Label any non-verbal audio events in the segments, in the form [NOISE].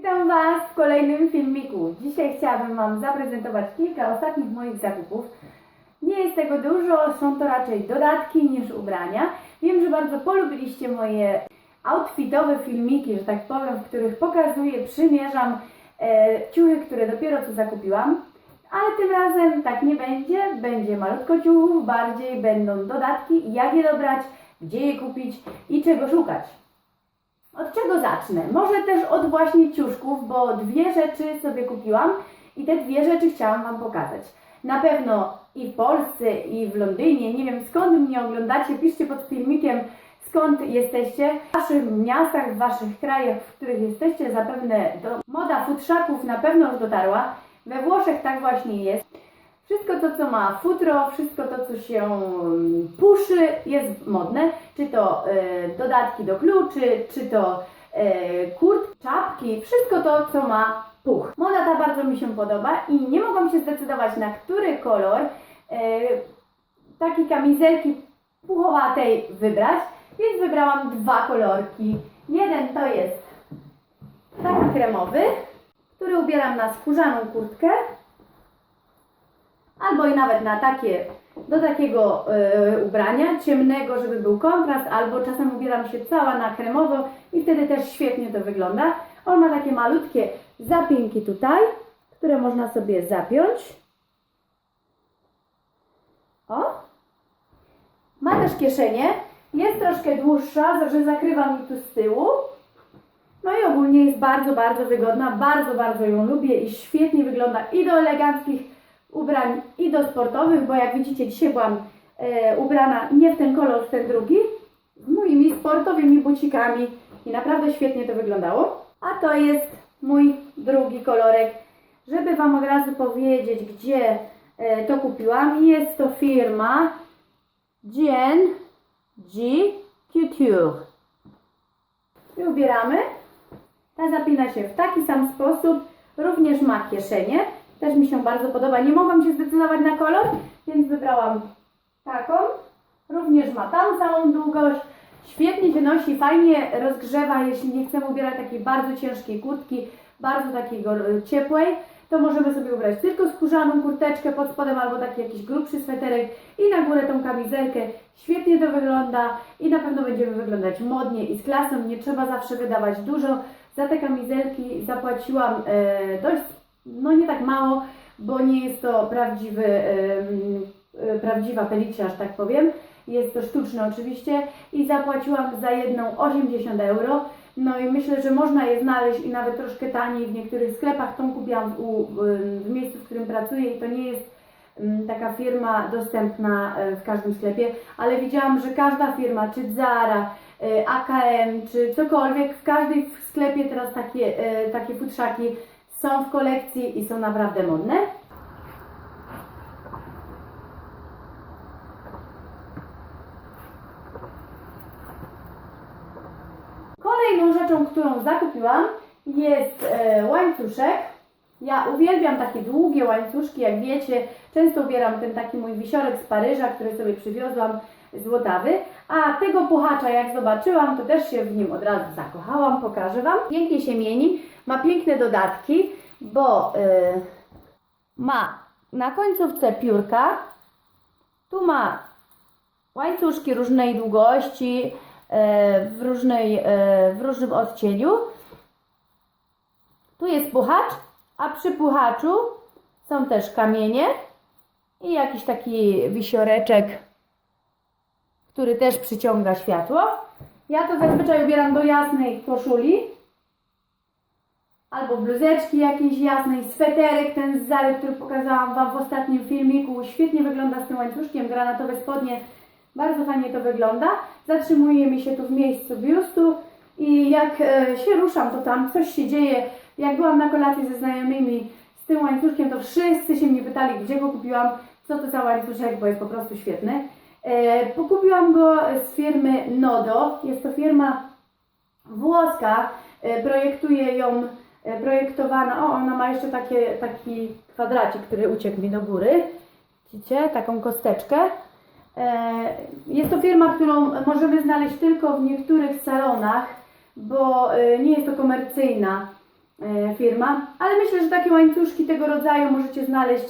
Witam Was w kolejnym filmiku. Dzisiaj chciałabym Wam zaprezentować kilka ostatnich moich zakupów. Nie jest tego dużo, są to raczej dodatki niż ubrania. Wiem, że bardzo polubiliście moje outfitowe filmiki, że tak powiem, w których pokazuję, przymierzam e, ciuchy, które dopiero co zakupiłam. Ale tym razem tak nie będzie. Będzie malutko ciuchów, bardziej będą dodatki, jak je dobrać, gdzie je kupić i czego szukać. Od czego zacznę? Może też od właśnie ciuszków, bo dwie rzeczy sobie kupiłam i te dwie rzeczy chciałam Wam pokazać. Na pewno i w Polsce, i w Londynie, nie wiem skąd mnie oglądacie, piszcie pod filmikiem skąd jesteście, w Waszych miastach, w Waszych krajach, w których jesteście, zapewne do moda futrzaków na pewno już dotarła. We Włoszech tak właśnie jest. Wszystko to, co ma futro, wszystko to, co się mm, puszy, jest modne. Czy to e, dodatki do kluczy, czy to e, kurt, czapki, wszystko to, co ma puch. Moda ta bardzo mi się podoba i nie mogłam się zdecydować na który kolor e, takiej kamizelki puchowatej wybrać, więc wybrałam dwa kolorki. Jeden to jest taki kremowy, który ubieram na skórzaną kurtkę, albo i nawet na takie, do takiego e, ubrania ciemnego, żeby był kontrast, albo czasem ubieram się cała na kremowo i wtedy też świetnie to wygląda. On ma takie malutkie zapięki tutaj, które można sobie zapiąć. O! Ma też kieszenie, jest troszkę dłuższa, że zakrywa mi tu z tyłu. No i ogólnie jest bardzo, bardzo wygodna, bardzo, bardzo ją lubię i świetnie wygląda i do eleganckich ubrań, i do sportowych, bo jak widzicie, dzisiaj byłam e, ubrana nie w ten kolor, w ten drugi, moimi sportowymi bucikami i naprawdę świetnie to wyglądało. A to jest mój drugi kolorek, żeby Wam od razu powiedzieć, gdzie e, to kupiłam. Jest to firma Gen G Couture. I ubieramy. Ta zapina się w taki sam sposób, również ma kieszenie. Też mi się bardzo podoba. Nie mogłam się zdecydować na kolor, więc wybrałam taką. Również ma tam samą długość. Świetnie się nosi, fajnie rozgrzewa, jeśli nie chcemy ubierać takiej bardzo ciężkiej kurtki, bardzo takiej gor- ciepłej, to możemy sobie ubrać tylko skórzaną kurteczkę pod spodem albo taki jakiś grubszy sweterek i na górę tą kamizelkę. Świetnie to wygląda i na pewno będziemy wyglądać modnie i z klasą. Nie trzeba zawsze wydawać dużo. Za te kamizelki zapłaciłam e, dość, no nie tak mało, bo nie jest to prawdziwy, e, prawdziwa pelicja, że tak powiem. Jest to sztuczne oczywiście i zapłaciłam za jedną 80 euro. No i myślę, że można je znaleźć i nawet troszkę taniej w niektórych sklepach. Tą kupiłam u- w, miejscu, w którym pracuję i to nie jest mm, taka firma dostępna e, w każdym sklepie, ale widziałam, że każda firma, czy Zara, e, AKM, czy cokolwiek, w każdym sklepie teraz takie, takie futrzaki są w kolekcji i są naprawdę modne. Kolejną rzeczą, którą zakupiłam jest e, łańcuszek. Ja uwielbiam takie długie łańcuszki, jak wiecie, często ubieram ten taki mój wisiorek z Paryża, który sobie przywiozłam z Łotawy, a tego puchacza jak zobaczyłam, to też się w nim od razu zakochałam, pokażę Wam. Pięknie się mieni, ma piękne dodatki, bo e, ma na końcówce piórka, tu ma łańcuszki różnej długości, e, w, różnej, e, w różnym odcieniu. Tu jest puchacz, a przy puchaczu są też kamienie i jakiś taki wisioreczek, który też przyciąga światło. Ja to zazwyczaj ubieram do jasnej koszuli albo bluzeczki jakiejś jasnej, sweterek ten z Zary, który pokazałam Wam w ostatnim filmiku. Świetnie wygląda z tym łańcuszkiem, granatowe spodnie. Bardzo fajnie to wygląda. Zatrzymuje mi się tu w miejscu biustu i jak e, się ruszam, to tam coś się dzieje. Jak byłam na kolacji ze znajomymi z tym łańcuszkiem, to wszyscy się mnie pytali, gdzie go kupiłam, co to za łańcuszek, bo jest po prostu świetny. E, pokupiłam go z firmy Nodo. Jest to firma włoska. E, projektuje ją projektowana. O, ona ma jeszcze takie, taki kwadracik, który uciekł mi do góry. Widzicie? Taką kosteczkę. E, Jest to firma, którą możemy znaleźć tylko w niektórych salonach, bo e, nie jest to komercyjna e, firma, ale myślę, że takie łańcuszki tego rodzaju możecie znaleźć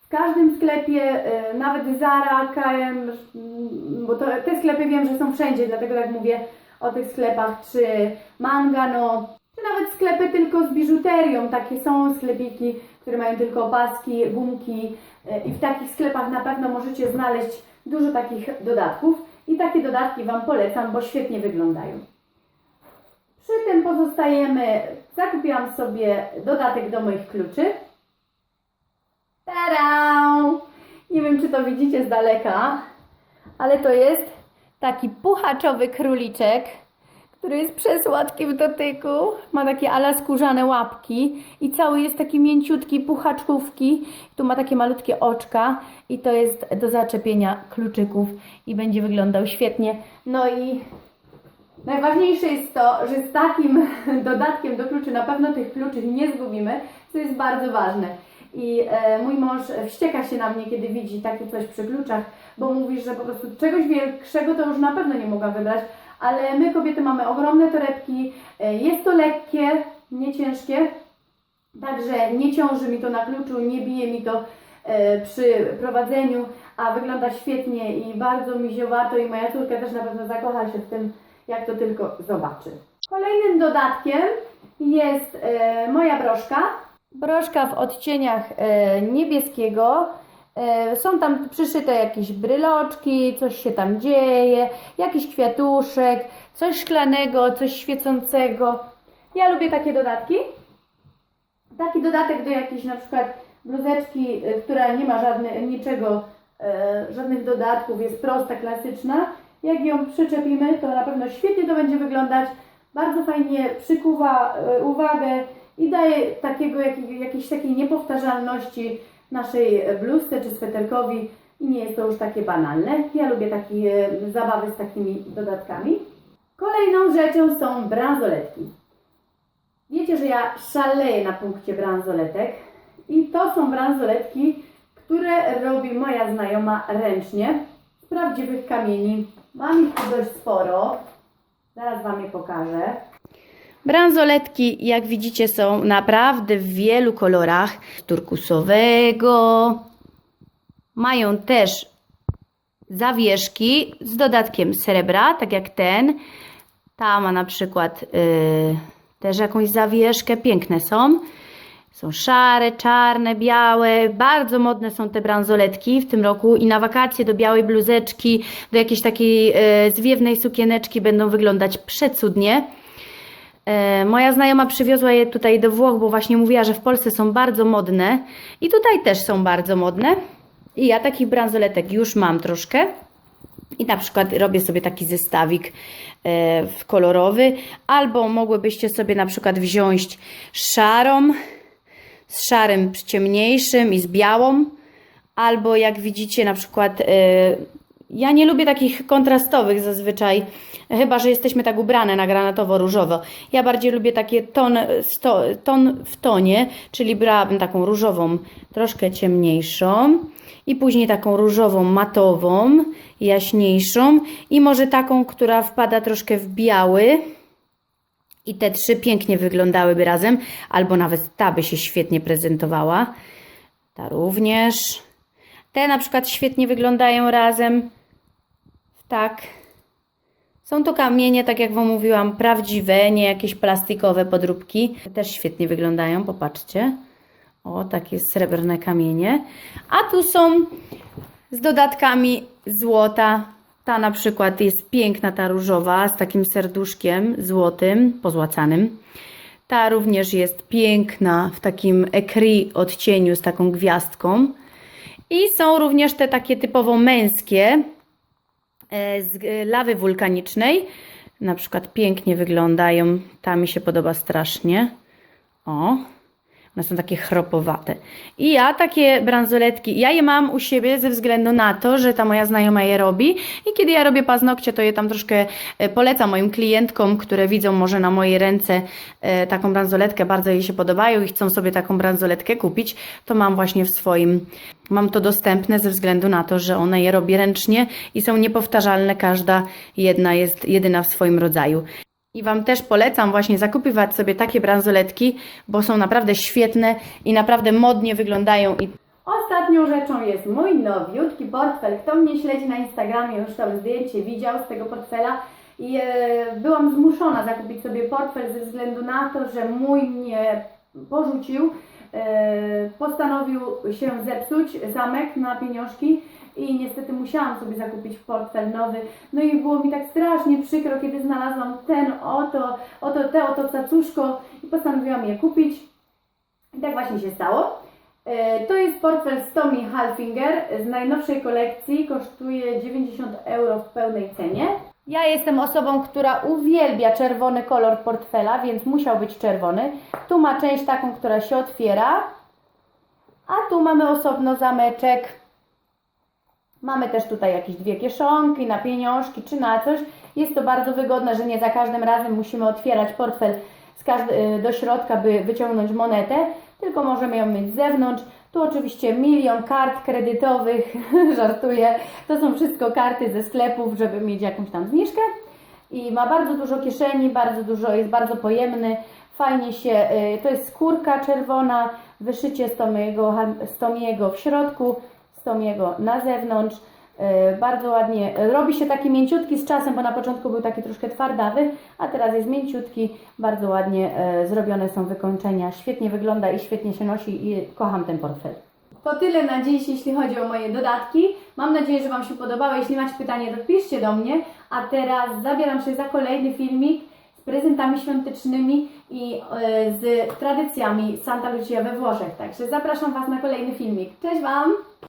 w każdym sklepie, e, nawet Zara, KM, bo to, te sklepy wiem, że są wszędzie, dlatego tak mówię o tych sklepach, czy Mangano, nawet sklepy tylko z biżuterią, takie są sklepiki, które mają tylko opaski, gumki e, i w takich sklepach na pewno możecie znaleźć dużo takich dodatków i takie dodatki Wam polecam, bo świetnie wyglądają. Przy tym pozostajemy, zakupiłam sobie dodatek do moich kluczy. Tada! Nie wiem, czy to widzicie z daleka, ale to jest taki puchaczowy króliczek, który jest przesłodki w dotyku. Ma takie ala skórzane łapki i cały jest taki mięciutki, puchaczkówki. Tu ma takie malutkie oczka i to jest do zaczepienia kluczyków i będzie wyglądał świetnie. No i Najważniejsze jest to, że z takim [LAUGHS] dodatkiem do kluczy na pewno tych kluczy nie zgubimy, co jest bardzo ważne. I e, mój mąż wścieka się na mnie, kiedy widzi takie coś przy kluczach, bo mówi, że po prostu czegoś większego to już na pewno nie mogła wybrać, ale my kobiety mamy ogromne torebki, e, jest to lekkie, nie ciężkie, Także nie ciąży mi to na kluczu, nie bije mi to e, przy prowadzeniu, a wygląda świetnie i bardzo miziowato i moja córka też na pewno zakocha się w tym, jak to tylko zobaczy. Kolejnym dodatkiem jest e, moja broszka. Broszka w odcieniach niebieskiego. E, Są tam przyszyte jakieś bryloczki, coś się tam dzieje, jakiś kwiatuszek, coś szklanego, coś świecącego. Ja lubię takie dodatki taki dodatek do jakiejś na przykład bluzeczki, y, która nie ma żadne, niczego, e, żadnych dodatków, jest prosta, klasyczna. Jak ją przyczepimy, to na pewno świetnie to będzie wyglądać. Bardzo fajnie przykuwa e, uwagę i daje takiego, jak, jakiejś takiej niepowtarzalności naszej bluzce czy sweterkowi i nie jest to już takie banalne. Ja lubię takie e, zabawy z takimi dodatkami. Kolejną rzeczą są bransoletki. Wiecie, że ja szaleję na punkcie bransoletek i to są bransoletki, które robi moja znajoma ręcznie z prawdziwych kamieni. Mam ich tu dość sporo. Zaraz Wam je pokażę. Bransoletki, jak widzicie, są naprawdę w wielu kolorach. Turkusowego. Mają też zawieszki z dodatkiem srebra, tak jak ten. Ta ma na przykład yy, też jakąś zawieszkę. Piękne są. Są szare, czarne, białe. Bardzo modne są te bransoletki w tym roku i na wakacje do białej bluzeczki, do jakiejś takiej e, zwiewnej sukieneczki będą wyglądać przecudnie. E, moja znajoma przywiozła je tutaj do Włoch, bo właśnie mówiła, że w Polsce są bardzo modne i tutaj też są bardzo modne. I ja takich bransoletek już mam troszkę. I na przykład robię sobie taki zestawik e, kolorowy, albo mogłybyście sobie na przykład wziąć szarą, z szarym ciemniejszym i z białą, albo jak widzicie na przykład, e, ja nie lubię takich kontrastowych zazwyczaj, chyba że jesteśmy tak ubrane na granatowo-różowo. Ja bardziej lubię takie ton, sto, ton w tonie, czyli brałabym taką różową, troszkę ciemniejszą i później taką różową matową, jaśniejszą i może taką, która wpada troszkę w biały. I te trzy pięknie wyglądałyby razem, albo nawet ta by się świetnie prezentowała. Ta również. Te na przykład świetnie wyglądają razem. Tak. Są to kamienie, tak jak Wam mówiłam, prawdziwe, nie jakieś plastikowe podróbki. Też świetnie wyglądają, popatrzcie. O, takie srebrne kamienie. A tu są z dodatkami złota. Ta na przykład jest piękna, ta różowa, z takim serduszkiem złotym, pozłacanym. Ta również jest piękna, w takim ekri odcieniu, z taką gwiazdką. I są również te takie typowo męskie, z e, lawy wulkanicznej. Na przykład pięknie wyglądają. Ta mi się podoba strasznie. O, one są takie chropowate. I ja takie bransoletki, ja je mam u siebie ze względu na to, że ta moja znajoma je robi i kiedy ja robię paznokcie, to je tam troszkę e, polecam moim klientkom, które widzą może na mojej ręce e, taką bransoletkę, bardzo jej się podobają i chcą sobie taką bransoletkę kupić, to mam właśnie w swoim, mam to dostępne ze względu na to, że ona je robi ręcznie i są niepowtarzalne, każda jedna jest jedyna w swoim rodzaju. I Wam też polecam właśnie zakupywać sobie takie bransoletki, bo są naprawdę świetne i naprawdę modnie wyglądają. I Ostatnią rzeczą jest mój nowiutki portfel. Kto mnie śledzi na Instagramie, już tam zdjęcie widział z tego portfela. I e, byłam zmuszona zakupić sobie portfel ze względu na to, że mój mnie porzucił. E, postanowił się zepsuć, zamek na pieniążki i niestety musiałam sobie zakupić portfel nowy. No i było mi tak strasznie przykro, kiedy znalazłam ten oto, oto, te oto cacuszko i postanowiłam je kupić. I tak właśnie się stało. E, To jest portfel z Tommy Hilfiger z najnowszej kolekcji. Kosztuje 90 euro w pełnej cenie. Ja jestem osobą, która uwielbia czerwony kolor portfela, więc musiał być czerwony. Tu ma część taką, która się otwiera, a tu mamy osobno zameczek. Mamy też tutaj jakieś dwie kieszonki na pieniążki czy na coś. Jest to bardzo wygodne, że nie za każdym razem musimy otwierać portfel y, do środka, by wyciągnąć monetę, tylko możemy ją mieć z zewnątrz. Tu oczywiście milion kart kredytowych, [LAUGHS] żartuję. To są wszystko karty ze sklepów, żeby mieć jakąś tam zniżkę. I ma bardzo dużo kieszeni, bardzo dużo, jest bardzo pojemny. Fajnie się, y, to jest skórka czerwona, wyszycie z Tomiego, z Tomiego w środku, Tomiego na zewnątrz. Y, Bardzo ładnie, robi się taki mięciutki z czasem, bo na początku był taki troszkę twardawy, a teraz jest mięciutki, bardzo ładnie y, zrobione są wykończenia, świetnie wygląda i świetnie się nosi i kocham ten portfel. To tyle na dziś, jeśli chodzi o moje dodatki. Mam nadzieję, że Wam się podobało. Jeśli macie pytanie, to piszcie do mnie. A teraz zabieram się za kolejny filmik z prezentami świątecznymi i e, z tradycjami Santa Lucia we Włoszech. Także zapraszam Was na kolejny filmik. Cześć Wam!